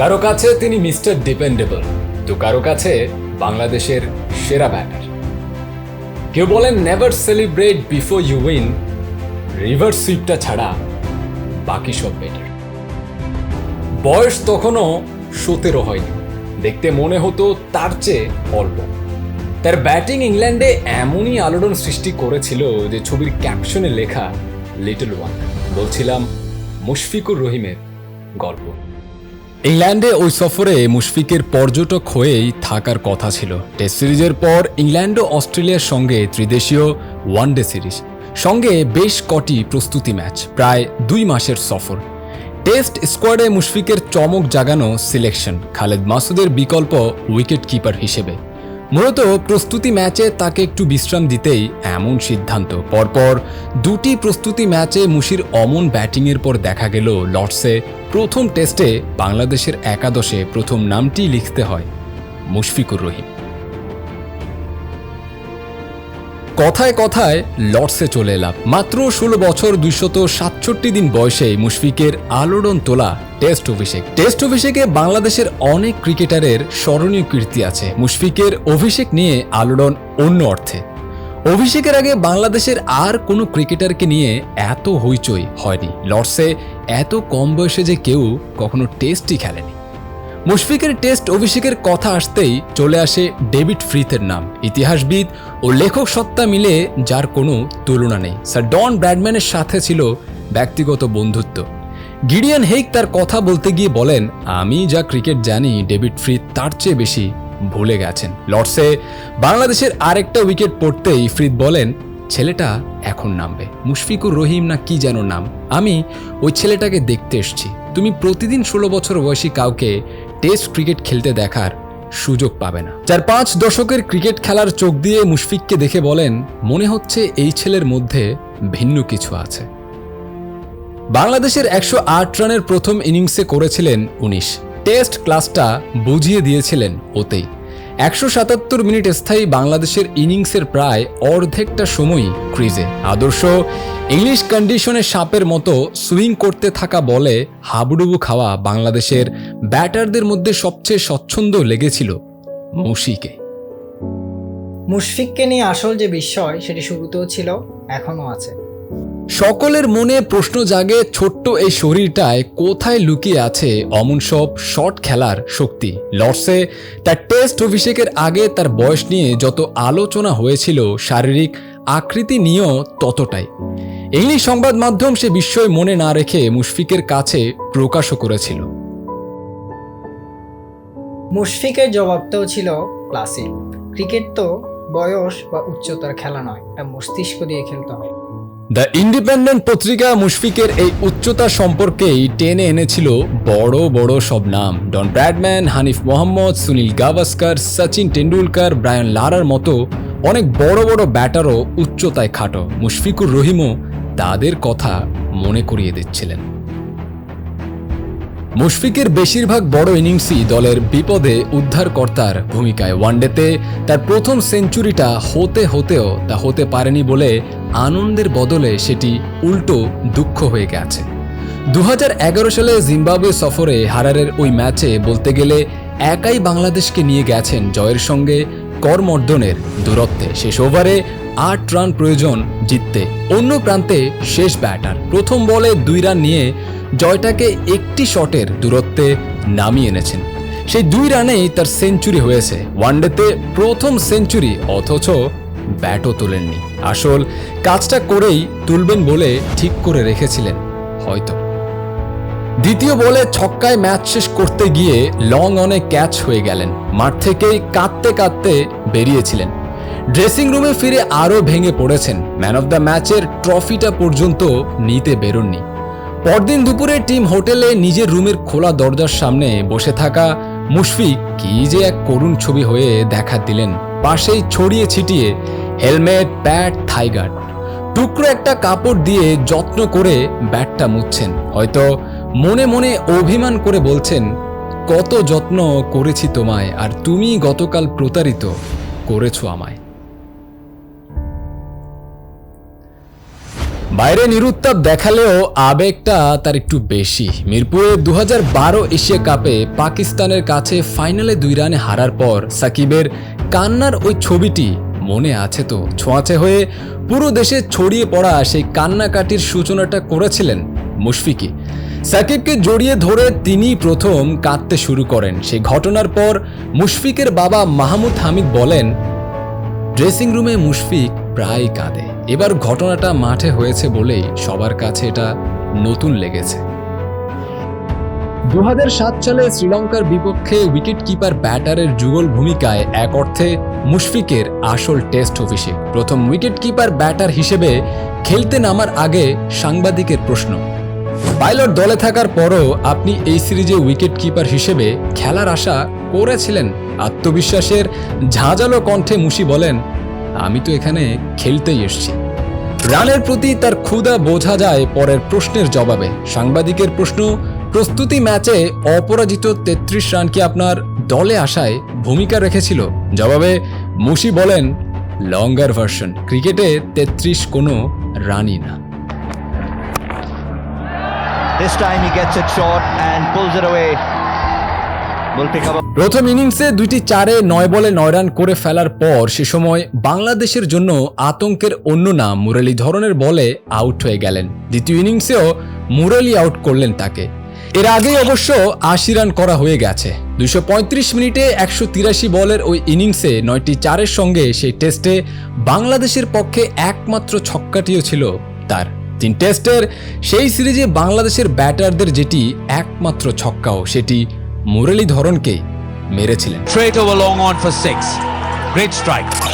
কারও কাছে তিনি মিস্টার ডিপেন্ডেবল, তো কারও কাছে বাংলাদেশের সেরা ব্যাটার। কেউ বলেন never celebrate before you win reverse সুইপটা ছাড়া বাকি সব বেটার। বয়স তখনও সতেরো হয়নি, দেখতে মনে হতো তার চেয়ে অল্প। তার ব্যাটিং ইংল্যান্ডে এমনই আলোড়ন সৃষ্টি করেছিল যে ছবির ক্যাপশনে লেখা, লিটল ওয়ান বলছিলাম মুশফিকুর রহিমের গল্প। ইংল্যান্ডে ওই সফরে মুশফিকের পর্যটক হয়েই থাকার কথা ছিল। টেস্ট সিরিজের পর ইংল্যান্ড ও অস্ট্রেলিয়ার সঙ্গে ত্রিদেশীয় ওয়ানডে সিরিজ। সঙ্গে বেশ কটি প্রস্তুতি ম্যাচ, প্রায় দুই মাসের সফর। টেস্ট স্কোয়াডে মুশফিকের চমক জাগানো সিলেকশন, খালেদ মাসুদের বিকল্প উইকেট কিপার হিসেবে। মূলত প্রস্তুতি ম্যাচে তাকে একটু বিশ্রাম দিতেই এমন সিদ্ধান্ত। পরপর দুটি প্রস্তুতি ম্যাচে মুশির অমন ব্যাটিংয়ের পর দেখা গেল লর্ডসে প্রথম টেস্টে বাংলাদেশের একাদশে প্রথম নামটি লিখতে হয় মুশফিকুর রহিম। কথায় কথায় লর্ডসে চলে এলাম। মাত্র ষোলো বছর দুইশত সাতষট্টি দিন বয়সে মুশফিকের আলোড়ন তোলা টেস্ট অভিষেক। টেস্ট অভিষেকে বাংলাদেশের অনেক ক্রিকেটারের স্মরণীয় কীর্তি আছে। মুশফিকের অভিষেক নিয়ে আলোড়ন অন্য অর্থে। অভিষেকের আগে বাংলাদেশের আর কোনো ক্রিকেটারকে নিয়ে এত হইচই হয়নি। লর্ডসে এত কম বয়সে যে কেউ কখনো টেস্টই খেলেনি। মুশফিকের টেস্ট অভিষেকের কথা আসতেই চলে আসে ডেভিড ফ্রিথের নাম। ইতিহাসবিদ ও লেখক সত্তা মিলে যার কোনো তুলনা নেই। স্যার ডন ব্র্যাডম্যানের সাথে ছিল ব্যক্তিগত বন্ধুত্ব। গিডিয়ান হেইক তার কথা বলতে গিয়ে বলেন, আমি যা ক্রিকেট জানি, ডেভিড ফ্রিথ তার চেয়ে বেশি ভুলে গেছেন। লর্ডসে বাংলাদেশের আরেকটা উইকেট পড়তেই ফ্রিদ বলেন, ছেলেটা এখন নামবে। মুশফিকুর রহিম না কি যেন নাম। আমি ওই ছেলেটাকে দেখতে এসছি। তুমি প্রতিদিন ষোলো বছর বয়সী কাউকে টেস্ট ক্রিকেট খেলতে দেখার সুযোগ পাবে না। চার পাঁচ দশকের ক্রিকেট খেলার চোখ দিয়ে মুশফিককে দেখে বলেন, মনে হচ্ছে এই ছেলের মধ্যে ভিন্ন কিছু আছে। বাংলাদেশের একশো আট রানের প্রথম ইনিংসে করেছিলেন উনিশ। টেস্ট ক্লাসটা বুঝিয়ে দিয়েছিলেন ওতেই। একশো সাতাত্তর মিনিট স্থায়ী বাংলাদেশের ইনিংসের প্রায় অর্ধেকটা সময়ই ক্রিজে। আদর্শ, ইংলিশ কন্ডিশনে সাপের মতো সুইং করতে থাকা বলে হাবুডুবু খাওয়া বাংলাদেশের ব্যাটারদের মধ্যে সবচেয়ে স্বচ্ছন্দ লেগেছিল মুশিকে। মুশফিককে নিয়ে আসল যে বিস্ময়, সেটি শুরুতেও ছিল, এখনও আছে। সকলের মনে প্রশ্ন জাগে ছোট্ট এই শরীরটায় কোথায় লুকিয়ে আছে অমন সব শট খেলার শক্তি। লর্ডসে তার টেস্ট অভিষেকের আগে তার বয়স নিয়ে যত আলোচনা হয়েছিল শারীরিক আকৃতি নিয়েও ততটাই। ইংলিশ সংবাদ মাধ্যম সে বিস্ময় মনে না রেখে মুশফিকের কাছে প্রকাশও করেছিল। মুশফিকের জবাবটাও ছিল ক্লাসিক। ক্রিকেট তো বয়স বা উচ্চতার খেলা নয়, এটা মস্তিষ্ক দিয়ে খেলতে হয়। দ্য ইন্ডিপেন্ডেন্ট পত্রিকা মুশফিকের এই উচ্চতা সম্পর্কেই টেনে এনেছিল বড় বড় সব নাম। Don Bradman, Hanif Mohammad, Sunil Gavaskar, Sachin Tendulkar Brian লারার মতো অনেক বড় বড় ব্যাটারও উচ্চতায় খাটো। মুশফিকুর রহিমও তাদের কথা মনে করিয়ে দিচ্ছিলেন। মুশফিকের বেশিরভাগ বড় ইনিংসই দলের বিপদে উদ্ধারকর্তার ভূমিকায় ওয়ানডেতে। তার প্রথম সেঞ্চুরিটা হতে হতেও তা হতে পারেনি বলে আনন্দের বদলে সেটি উল্টো দুঃখ হয়ে গেছে। দু হাজার এগারো সালে জিম্বাবুয়ে সফরে হারারের ওই ম্যাচে বলতে গেলে একাই বাংলাদেশকে নিয়ে গেছেন জয়ের সঙ্গে করমর্দনের দূরত্বে। শেষ ওভারে আট রান প্রয়োজন জিততে। অন্য প্রান্তে শেষ ব্যাটার। প্রথম বলে দুই রান নিয়ে জয়টাকে একটি শটের দূরত্বে নামিয়ে এনেছেন। সেই দুই রানেই তার সেঞ্চুরি হয়েছে। ওয়ানডেতে প্রথম সেঞ্চুরি, অথচ ব্যাটও তোলেননি। আসল কাজটা করেই তুলবেন বলে ঠিক করে রেখেছিলেন, হয়তো। দ্বিতীয় বলে ছক্কায় ম্যাচ শেষ করতে গিয়ে লং অনে ক্যাচ হয়ে গেলেন। মাঠ থেকেই কাঁদতে কাঁদতে বেরিয়েছিলেন। ড্রেসিং রুমে ফিরে আরও ভেঙে পড়েছেন। ম্যান অফ দ্য ম্যাচের ট্রফিটা পর্যন্ত নিতে বেরোননি। পরদিন দুপুরে টিম হোটেলে নিজের রুমের খোলা দরজার সামনে বসে থাকা মুশফিক কি যে এক করুণ ছবি হয়ে দেখা দিলেন। পাশেই ছড়িয়ে ছিটিয়ে হেলমেট ব্যাট থাইগার্ড টুকরো একটা কাপড় দিয়ে যত্ন করে ব্যাটটা মুছছেন। হয়তো মনে মনে অভিমান করে বলছেন, কত যত্ন করেছি তোমায়, আর তুমি গতকাল প্রতারিত। করেছ আমায়। বাইরে নিরুত্তাপ দেখালেও আবেগটা তার একটু বেশি। মিরপুরে দু হাজার বারো এশিয়া কাপে পাকিস্তানের কাছে ফাইনালে দুই রানে হারার পর সাকিবের কান্নার ওই ছবিটি মনে আছে তো? ছোঁয়াচে হয়ে পুরো দেশে ছড়িয়ে পড়া সেই কান্নাকাটির সূচনাটা করেছিলেন মুশফিকি সাকিবকে জড়িয়ে ধরে তিনি প্রথম কাঁদতে শুরু করেন। সেই ঘটনার পর মুশফিকের বাবা মাহমুদ হামিদ বলেন ড্রেসিং রুমে মুশফিক প্রায় কাঁদে। এবার ঘটনাটা মাঠে হয়েছে বলেই সবার কাছে এটা নতুন লেগেছে। দু হাজার সাত সালে শ্রীলঙ্কার বিপক্ষে উইকেট কিপার ব্যাটারের যুগল ভূমিকায় এক অর্থে মুশফিকের আসল টেস্ট অভিষেক। প্রথম উইকেট কিপার ব্যাটার হিসেবে খেলতে নামার আগে সাংবাদিকের প্রশ্ন পাইলট দলে থাকার পরও আপনি এই সিরিজে উইকেট কিপার হিসেবে খেলার আশা করেছিলেন। আত্মবিশ্বাসের ঝাঁঝালো কণ্ঠে মুশি বলেন, আমি তো এখানে খেলতেই এসছি। রানের প্রতি তার ক্ষুধা বোঝা যায় পরের প্রশ্নের জবাবে। সাংবাদিকের প্রশ্ন, প্রস্তুতি ম্যাচে অপরাজিত তেত্রিশ রান কি আপনার দলে আসায় ভূমিকা রেখেছিল? জবাবে মুশি বলেন, লঙ্গার ভার্সন। ক্রিকেটে তেত্রিশ কোনো রানই না। This time he gets it short and pulls it away. প্রথম ইনিংসে দুইটি চারে নয় বলে নয় রান করে ফেলার পর সে সময় বাংলাদেশের জন্য আতঙ্কের অন্য নাম মুরালি ধরনের বলে আউট হয়ে গেলেন। দ্বিতীয় ইনিংসেও মুরালি আউট করলেন তাকে। এর আগেই অবশ্য আশি রান করা হয়ে গেছে। দুশো মিনিটে একশো তিরাশি বলের ওই ইনিংসে নয়টি চারের সঙ্গে সেই টেস্টে বাংলাদেশের পক্ষে একমাত্র ছক্কাটিও ছিল তার। তিন টেস্টের সেই সিরিজে বাংলাদেশের ব্যাটারদের যেটি একমাত্র ছক্কাও সেটি মুরলী ধরনকেই মেরেছিলেন.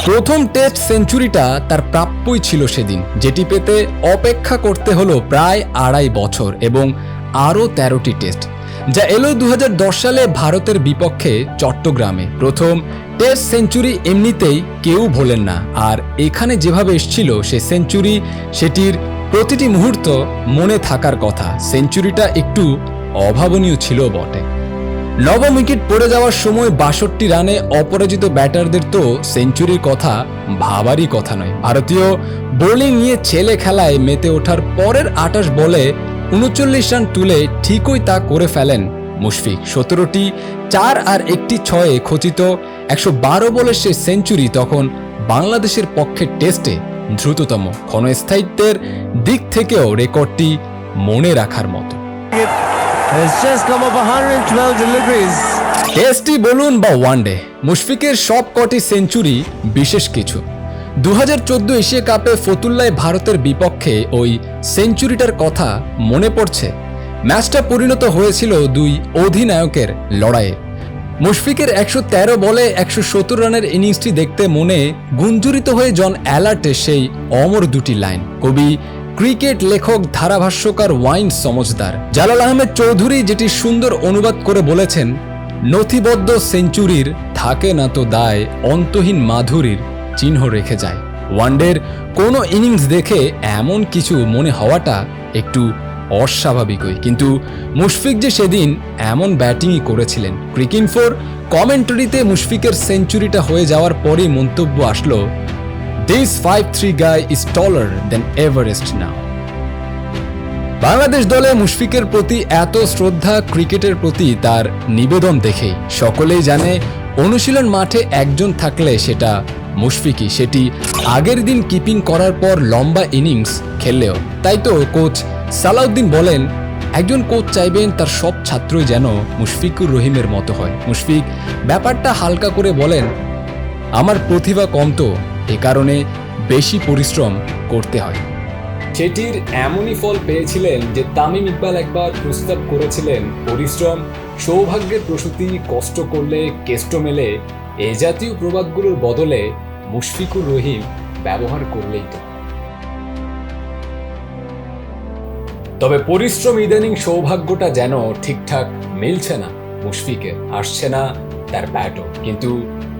প্রথম টেস্ট সেঞ্চুরিটা তার প্রাপ্যই ছিল সেদিন যেটি পেতে অপেক্ষা করতে হলো প্রায় আড়াই বছর এবং আরও তেরোটি টেস্ট যা এলো দু হাজার দশ সালে ভারতের বিপক্ষে চট্টগ্রামে। প্রথম টেস্ট সেঞ্চুরি এমনিতেই কেউ ভোলেন না আর এখানে যেভাবে এসছিল সে সেঞ্চুরি সেটির প্রতিটি মুহূর্ত মনে থাকার কথা। সেঞ্চুরিটা একটু অভাবনীয় ছিল বটে। নবম উইকেট পড়ে যাওয়ার সময় বাষট্টি রানে অপরাজিত ব্যাটারদের তো সেঞ্চুরির কথা ভাবারই কথা নয়। ভারতীয় বোলিং নিয়ে ছেলে খেলায় মেতে ওঠার পরের আটাশ বলে উনচল্লিশ রান তুলে ঠিকই তা করে ফেলেন মুশফিক। সতেরোটি চার আর একটি ছয়ে খচিত একশো বারো বলের সে সেঞ্চুরি তখন বাংলাদেশের পক্ষে টেস্টে দ্রুততম ক্ষণস্থায়িত্বের দিক থেকেও রেকর্ডটি মনে রাখার মতো। It's just come up 112 deliveries. টেস্টই বলুন বা ওয়ানডে মুশফিকের সব কটি সেঞ্চুরি বিশেষ কিছু। দু হাজার চোদ্দ এশিয়া কাপে ফতুল্লায় ভারতের বিপক্ষে ওই সেঞ্চুরিটার কথা মনে পড়ছে। ম্যাচটা পরিণত হয়েছিল দুই অধিনায়কের লড়াইয়ে। মুশফিকের একশো তেরো বলে একশো সত্তর রানের ইনিংসটি দেখতে মনে গুঞ্জরিত হয়ে জন অ্যালার্টের সেই অমর দুটি লাইন। কবি, ক্রিকেট লেখক, ধারাভাষ্যকার ওয়াইন সমজদার। জালাল আহমেদ চৌধুরী যেটি সুন্দর অনুবাদ করে বলেছেন, নথিবদ্ধ সেঞ্চুরির থাকে না তো দায়, অন্তহীন মাধুরীর চিহ্ন রেখে যায়। ওয়ানডের কোনো ইনিংস দেখে এমন কিছু মনে হওয়াটা একটু অস্বাভাবিকই। কিন্তু মুশফিক যে সেদিন এমন ব্যাটিংই করেছিলেন। ক্রিকিনফোর কমেন্টারিতে মুশফিকের সেঞ্চুরিটা হয়ে যাওয়ার পরেই মন্তব্য আসলো this five three guy is taller than Everest now Bangladesh দলে মুশফিকের প্রতি এত শ্রদ্ধা ক্রিকেটের প্রতি তার নিবেদন দেখেই সকলেই জানে, অনুশীলন মাঠে একজন থাকলে সেটা মুশফিকই। সেটি আগের দিন কিপিং করার পর লম্বা ইনিংস খেললেও। তাই তো কোচ সালাউদ্দিন বলেন একজন কোচ চাইবেন তার সব ছাত্রই যেন মুশফিকুর রহিমের মতো হয়। মুশফিক, ব্যাপারটা হালকা করে বলেন, আমার প্রতিভা কম তো, এ কারণে বেশি পরিশ্রম করতে হয়। সেটির এমনই ফল পেয়েছিলেন যে তামিম ইকবাল একবার প্রস্তাব করেছিলেন, পরিশ্রম, সৌভাগ্যের প্রসূতি কষ্ট করলে কেষ্ট মেলে, এ জাতীয় প্রবাদগুলোর বদলে মুশফিকুর রহিম ব্যবহার করলেই তো। তবে পরিশ্রম ইদানিং সৌভাগ্যটা যেন ঠিকঠাক মিলছে না। মুশফিকের আসছে না তার ব্যাটও। কিন্তু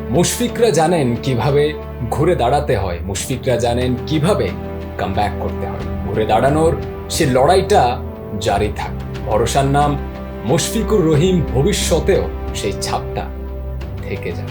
মুশফিকরা জানেন কীভাবে ঘুরে দাঁড়াতে হয়। মুশফিকরা জানেন কীভাবে কামব্যাক করতে হয়। ঘুরে দাঁড়ানোর সে লড়াইটা জারি থাক। ভরসার নাম মুশফিকুর রহিম ভবিষ্যতেও সেই ছাপটা থেকে যাক।